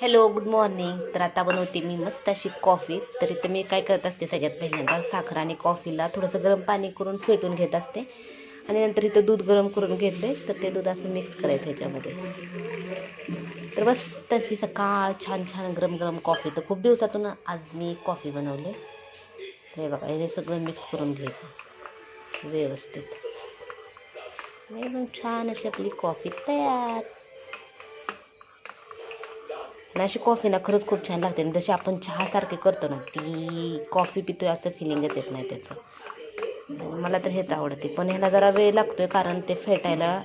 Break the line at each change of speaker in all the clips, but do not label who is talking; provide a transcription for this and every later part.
Hello good morning तर आता बनवते मी मस्त अशी कॉफी तर इथं मी काय करत असते सगळ्यात पहिल्यांदा साखर आणि कॉफीला थोडंसं गरम पाणी करून फेटून घेत असते. आणि नंतर इथं दूध गरम करून घेतले तर ते दूध असं मिक्स करायचं ह्याच्यामध्ये. तर बस तशी सकाळ छान छान गरम गरम कॉफी तर खूप दिवसातून आज मी कॉफी बनवले. ते बघा हे सगळं मिक्स करून घ्यायचं. व्यवस्थित. एकदम छान अशी आपली कॉफी तयार. आणि अशी कॉफी ना खरंच खूप छान लागते. आणि जशी आपण चहासारखी करतो ना ती कॉफी पितोय असं फिलिंगच येत नाही त्याचं. मला तर हेच आवडते. पण ह्याला जरा वेळ लागतोय कारण ते फेटायला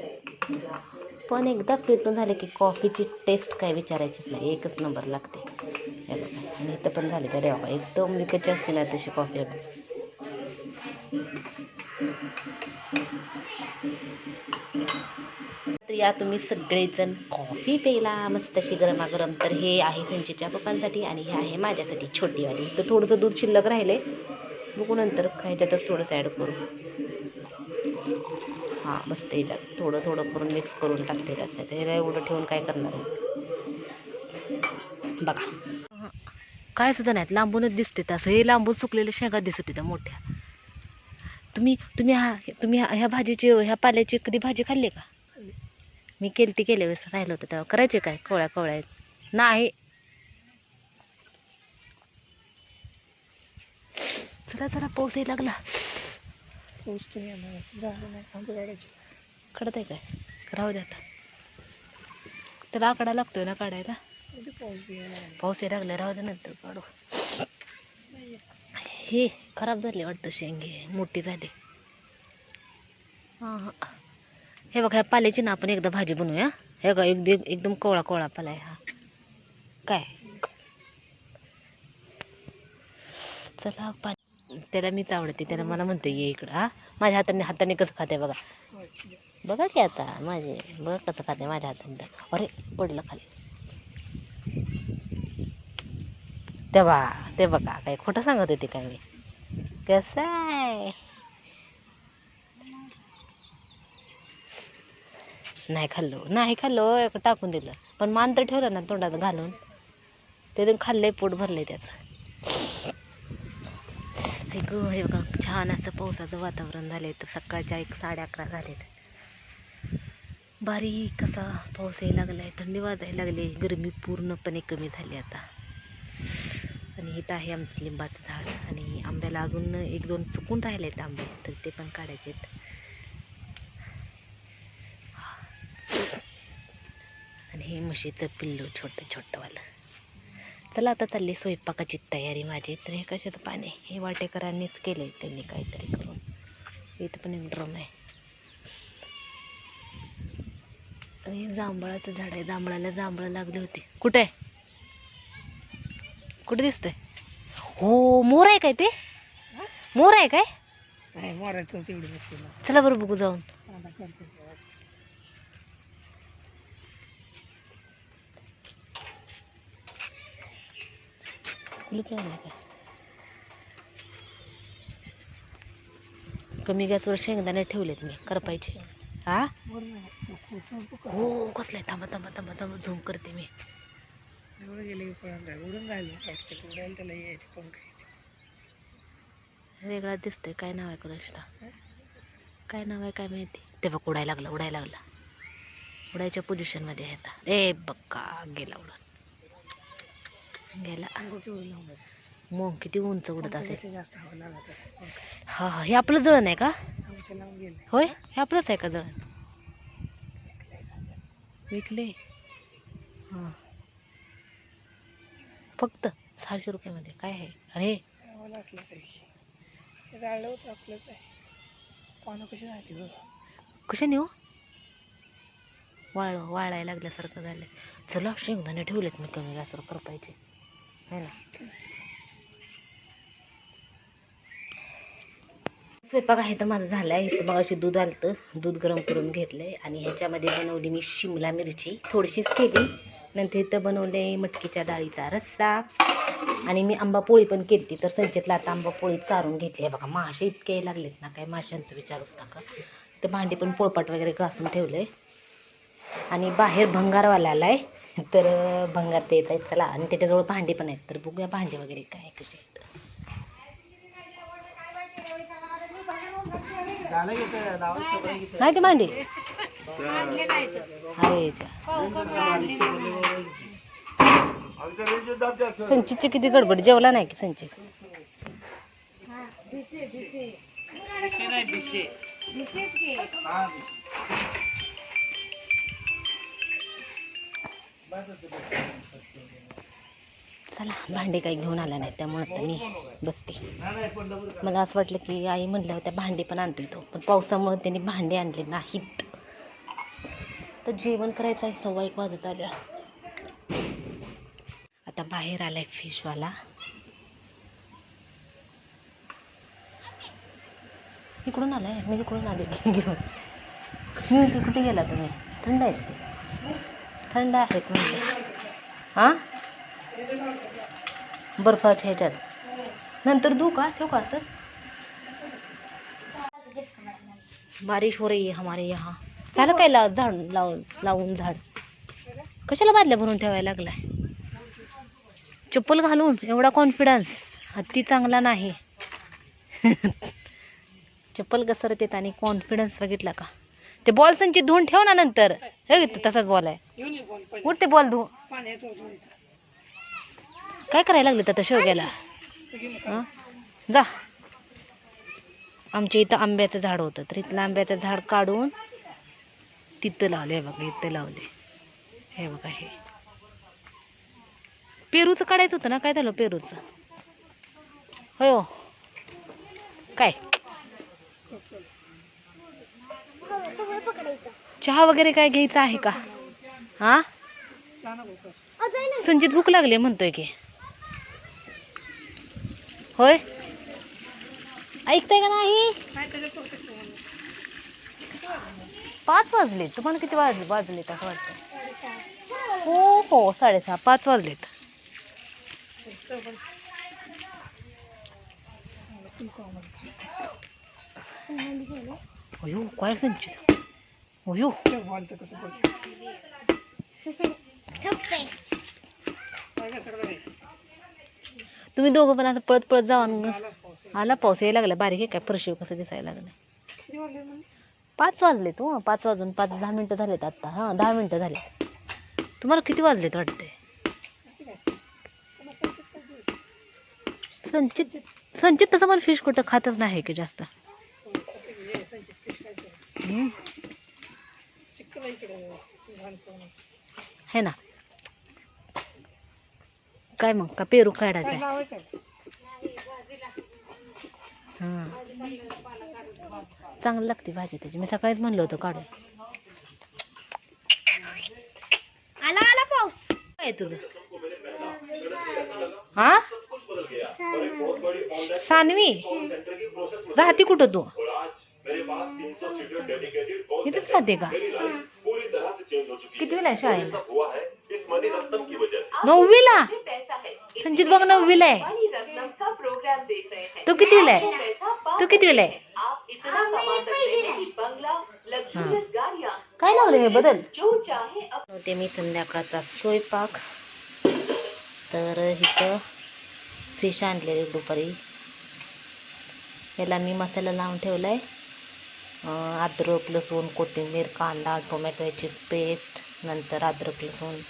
पण एकदा फेटून झाले की कॉफीची टेस्ट काय विचारायचीच नाही. एकच नंबर लागते. हे बघा. आणि इथं पण झाले तर बाबा एकदम विकतची असते ना तशी कॉफी बघा या तुम्ही सगळेजण कॉफी प्यायला मस्त अशी गरमागरम. तर हे आहे संचेच्या पप्पांसाठी आणि हे आहे माझ्यासाठी छोटीवाली. तर थोडंसं दूध शिल्लक राहिले बघू नंतर ह्याच्यातच थोडंसं ॲड करू. हां मस्त ह्याच्यात थोडं थोडं करून मिक्स करून टाकते त्यात. नाही ह्याला एवढं ठेवून काय करणार आहे? बघा. काय सुद्धा नाहीत लांबूनच दिसते तसं हे लांबून सुकलेल्या शेंगा दिसत त्या मोठ्या. तुम्ही तुम्ही हा तुम्ही ह्या ह्या भाजीची ह्या पाल्याची कधी भाजी खाल्ली का? मी केली ती वेळेस राहिलं होतं तेव्हा. करायचे काय? कवळ्या कवळ्या नाही. चला चला पाऊस यायला लागला. कडत आहे काय? राहू दे आता. त्याला आकडा लागतोय ना काढायला? पाऊस यायला लागला. राहू दे नंतर काढू. हे खराब झाले वाटतं शेंगे. मोठी झाली. हां हां. हे बघा ह्या पाल्याची ना आपण एकदा भाजी बनवूया. हे बघा एकदम एकदम कोवळा कोवळा पाला आहे हा. काय? चला पा त्याला मीच आवडते त्याला मला म्हणते ये इकडं हा. माझ्या हाताने हाताने कसं खाते बघा. बघा की आता माझे बघा कसं खाते माझ्या हाताने अरे पडलं खाली. तेव्हा ते बघा काय खोटं सांगत होते काय मी? कसं आहे? नाही खाल्लो. नाही खाल्लो एक टाकून दिलं. पण मान तर ठेवलं ना तोंडात घालून. ते खाल्लंय पोट भरलंय त्याचं हे हे बघा छान असं पावसाचं वातावरण झालंय. तर सकाळच्या एक साडे अकरा झालेत. बारीक कसा पाऊस यायला लागलाय थंडी वाजायला लागली गरमी पूर्णपणे कमी झाली आता. आणि इथं आहे आमचं लिंबाचं झाड. आणि आंब्याला अजून एक दोन चुकून राहिले आहेत आंबे तर ते पण काढायचे आहेत हे म्हशीचं पिल्लू छोटं छोटंवालं. चला आता चालली स्वयंपाकाची तयारी माझी. तर हे कशाचं पाणी? हे वाटेकरांनीच केलं आहे त्यांनी काहीतरी करून. इथं पण एक ड्रम आहे. आणि हे जांभळाचं झाड आहे. जांभळाला जांभळं लागले होते. कुठे आहे? कुठे दिसतोय? हो मोर आहे काय ते? मोर आहे काय?
बसते
चला बरं बघू जाऊन. कुलूप लावलंय काय कमी गॅसवर शेंगदाणे ठेवलेत मी करपायचे. हा? हो कसले? थांबा थांबा थांबा थांबा झूम करते मी. वेगळा दिसतोय काय नाव आहे कुणाष्टा काय नाव आहे काय माहिती? ते बघ उडायला लागला उडायला लागला. उडायच्या पोझिशनमध्ये आहे आता. ए बक्का गेला
उडून लावून
मग किती उंच उडत असेल? हा हा हे आपलं जळण आहे का? होय? हे आपलंच आहे का जळण? विकले. हां. फक्त सहाशे रुपयामध्ये. काय आहे? अरे.
आहे हे
वाळ वाळायला लागल्यासारखं झालं. चला शेंगदाणे ठेवलेत मी कमी गॅसवर करपायचे है ना स्वयंपाक आहे तर माझं झालं आहे इथं मग अशी दूध आलं दूध गरम करून घेतलंय. आणि ह्याच्यामध्ये बनवली मी शिमला मिरची. थोडीशीच केली. नंतर इथं बनवले मटकीच्या डाळीचा रस्सा. आणि मी आंबा पोळी पण केली तर संचितला आता आंबा पोळी चारून घेतली. आहे बघा मासे इतके लागलेत ना काय माशांचं विचारूच नका ते भांडी पण पोळपाट वगैरे घासून ठेवलं आहे आणि बाहेर भंगारवाला आला आहे तर अं, भंगार ते येत आहेत चला आणि त्याच्याजवळ भांडी पण आहेत. तर बघूया भांडी वगैरे काय कशी आहेत. नाही ते भांडी. अरे. संचितची किती गडबड जेवला नाही की संचित? चला भांडे काही घेऊन आला नाही त्यामुळे आता मी बसते. मला असं वाटलं की आई म्हणल्या होत्या भांडे पण आणतोय तो पण पावसामुळे त्यांनी भांडे आणले नाहीत. तर जेवण करायचं आहे सव्वा एक वाजत आल्या आता बाहेर आलाय फिशवाला. इकडून आलाय मी इकडून आले घेऊन. कुठे गेला तुम्ही? थंड आहेत ते. थंड आहेत म्हणजे हां? बर्फाच्या ह्याच्यात. नंतर धू का? ठेवू का असं? बारिश हो रही है हमारे यहाँ. झालं काय लाव झाड लाव लावून झाड? कशाला बादल्या भरून ठेवायला लागलाय? चप्पल घालून? एवढा कॉन्फिडन्स हत्ती चांगला नाही. चप्पल घसरतेत आणि कॉन्फिडन्स बघितला का? ते बॉल संचित धुवून ठेव ना नंतर. हे तसाच बॉल आहे.
ये बॉल
ते धु. काय करायला लागले आता शेवग्याला?
गेलं?
हं? जा. आमच्या इथं आंब्याचं झाड होतं तर इथलं आंब्याचं झाड काढून तिथं लावले बघा इथं लावले. हे बघा हे. पेरूचं काढायचं होतं ना? काय झालं पेरूचं? होय हो. काय? चहा वगैरे काय घ्यायचं आहे का? हा?
संजित
संचित भूक लागली म्हणतोय की. होय? ऐकताय का नाही? पाच वाजले तुम्हाला किती वाजले वाजलेत असं वाटतं? हो हो साडेसहा पाच वाजलेत. अयो काय संचित? अयो. तुम्ही दोघं पण आता पळत पळत जावा. आला पाऊस यायला लागला. बारीक आहे काय? परशिव कसं दिसायला लागलं? पाच वाजले तू पाच वाजून पाच दहा मिनटं झालेत आत्ता हां दहा मिनटं झाले तुम्हाला किती वाजलेत वाटते? संचित संचित तसं पण फिश कुठं खातच नाही की जास्त.
हो, कसं हे संचित fish काय ते?
हम्म.
चिक्कल आहे इकडे लहान पाहुणं.
है ना काय मग? का पेरू काढायचा? हां. चांगलं लागते भाजी त्याची. मी सकाळीच म्हणलं होतं काढून.
आला आला पाऊस.
काय तुझं? हा? सानवी? राहते कुठं तू? इथंच राहते का? किती वेळा शाळेला? नववीला? संचित बघ नववीला आहे तू किती आहे तू किती आहे काय लावलं हे बदल? होते मी संध्याकाळचा स्वयंपाक. तर इथं फिश आणलेले दुपारी. याला मी मसाला लावून ठेवला आहे अद्रक लसूण कोथिंबीर कांदा टोमॅटोची पेस्ट नंतर अद्रक लसूण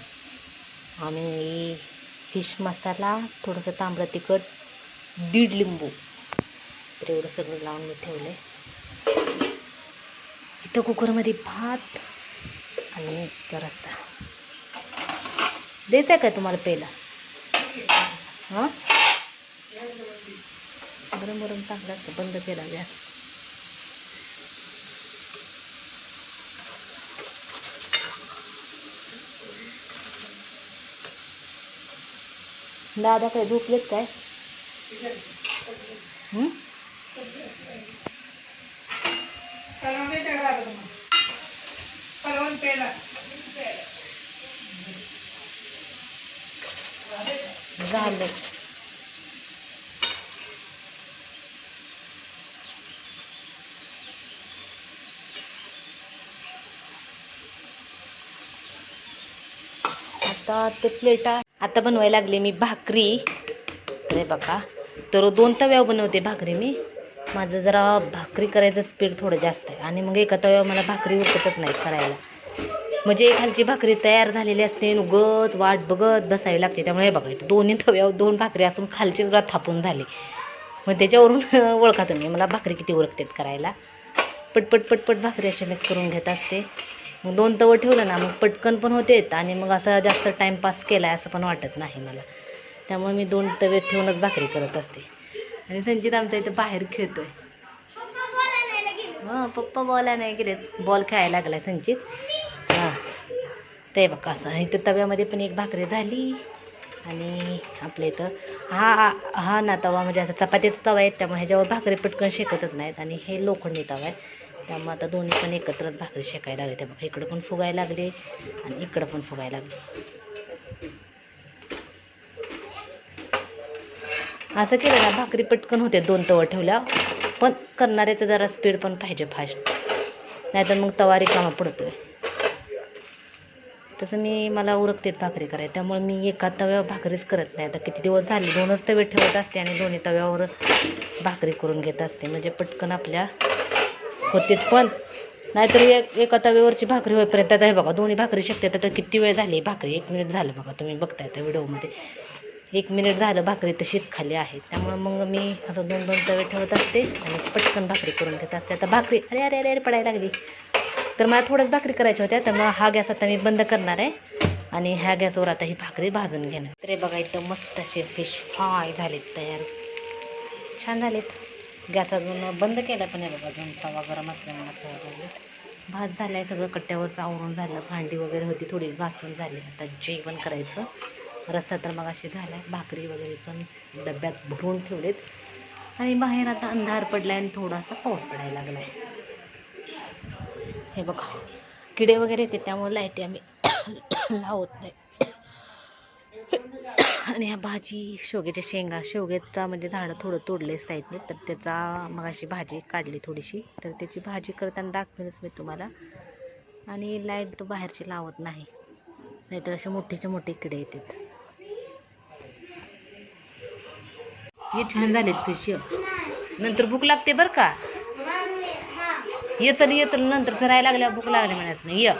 आणि फिश मसाला थोडंसं तांबडं तिखट दीड लिंबू. तर एवढं सगळं लावून मी ठेवलं आहे इथं कुकरमध्ये भात आणि रस्सा. द्यायचा आहे का तुम्हाला पेला हां? गरम गरम चांगलं असतं. बंद केला गॅस. दादा काय झोपलेत काय? झालं. आता ते प्लेटा आता बनवायला लागले मी भाकरी. अरे बघा तर दोन तव्यावर बनवते भाकरी मी. माझं जरा भाकरी करायचं स्पीड थोडं जास्त आहे. आणि मग एका तव्यावर मला भाकरी उरकतच नाही करायला. म्हणजे खालची भाकरी तयार झालेली असते आणि उगच वाट बघत बसावी लागते. त्यामुळे बघा इथं दोन्ही तव्यावर दोन भाकरी असून खालचे सुद्धा थापून झाली. मग त्याच्यावरून ओळखा तुम्ही मला भाकरी किती उरकतात करायला. पटपट पटपट भाकरी अशा मी करून घेत असते. मग दोन तवं ठेवलं ना मग पटकन पण होते आणि मग असा जास्त टाईमपास केला आहे असं पण वाटत नाही मला. त्यामुळे मी दोन तवे ठेवूनच भाकरी करत असते. आणि संचित आमचा इथं बाहेर खेळतो आहे हां पप्पा बॉला नाही गेले बॉल खेळायला लागलाय संचित. हां. ते बघा असं इथं तव्यामध्ये पण एक भाकरी झाली. आणि आपल्या इथं हा हा ना तवा म्हणजे असा चपातीचा तवा आहे त्यामुळे ह्याच्यावर भाकरी पटकन शेकतच नाहीत. आणि हे लोखंडी तवा आहे. त्यामुळे आता दोन्ही पण एकत्रच भाकरी शेकायला लागली. त्या बघा इकडं पण फुगायला लागले आणि इकडं पण फुगायला लागले. असं केलं ना भाकरी पटकन होते दोन तवा ठेवल्या पण करणाऱ्याचं जरा स्पीड पण पाहिजे फास्ट. नाहीतर मग तवा रिकामा पडतोय. तसं मी मला उरकतेत भाकरी करायला. त्यामुळे मी एका तव्यावर भाकरीच करत नाही. आता किती दिवस झाले दोनच तवे ठेवत असते आणि दोन्ही तव्यावर भाकरी करून घेत असते. म्हणजे पटकन आपल्या होते पण नाहीतर एक एका तव्यावरची भाकरी होईपर्यंत आता हे बघा दोन्ही भाकरी शकते तर किती वेळ झाली? भाकरी एक मिनिट झालं बघा तुम्ही बघताय त्या व्हिडिओमध्ये. एक मिनिट झालं भाकरी तशीच खाली आहे. त्यामुळं मग मी असं दोन दोन तवे ठेवत असते आणि पटकन भाकरी करून घेत असते. आता भाकरी अरे अरे अरे अरे पडायला लागली. तर मला थोडंच भाकरी करायच्या होत्या तर मग हा गॅस आता मी बंद करणार आहे आणि ह्या गॅसवर आता ही भाकरी भाजून घेणार. तर बघा इथं मस्त असे फिश फ्राय झालेत तयार. छान झालेत. गॅस अजून बंद केला पण आहे बघा अजून तवा गरम असल्यामुळे असं झालं भात आहे सगळं कट्ट्यावरचं आवरून झालं भांडी वगैरे होती थोडी घासून झाली. आता जेवण करायचं. रस्सा तर मग अशी झाला आहे भाकरी वगैरे पण डब्यात भरून ठेवलेत. आणि बाहेर आता अंधार पडलाय आणि थोडासा पाऊस पडायला आहे हे बघा किडे वगैरे येते त्यामुळे लाईटी आम्ही लावत नाही. आणि ह्या भाजी शेवग्याच्या शेंगा शेवग्याचा म्हणजे झाडं थोडं तोडले साईडने तर त्याचा मग अशी भाजी काढली थोडीशी तर त्याची भाजी करताना दाखवेनच मी तुम्हाला. आणि लाइट बाहेरची लावत नाही नाहीतर असे मोठीचे मोठे किडे येतात. हे छान झालेत फिश नंतर भूक लागते बरं का? ये चल ये चल नंतर फिरायला लागल्यावर भूक लागली म्हणायचं नाही. ये.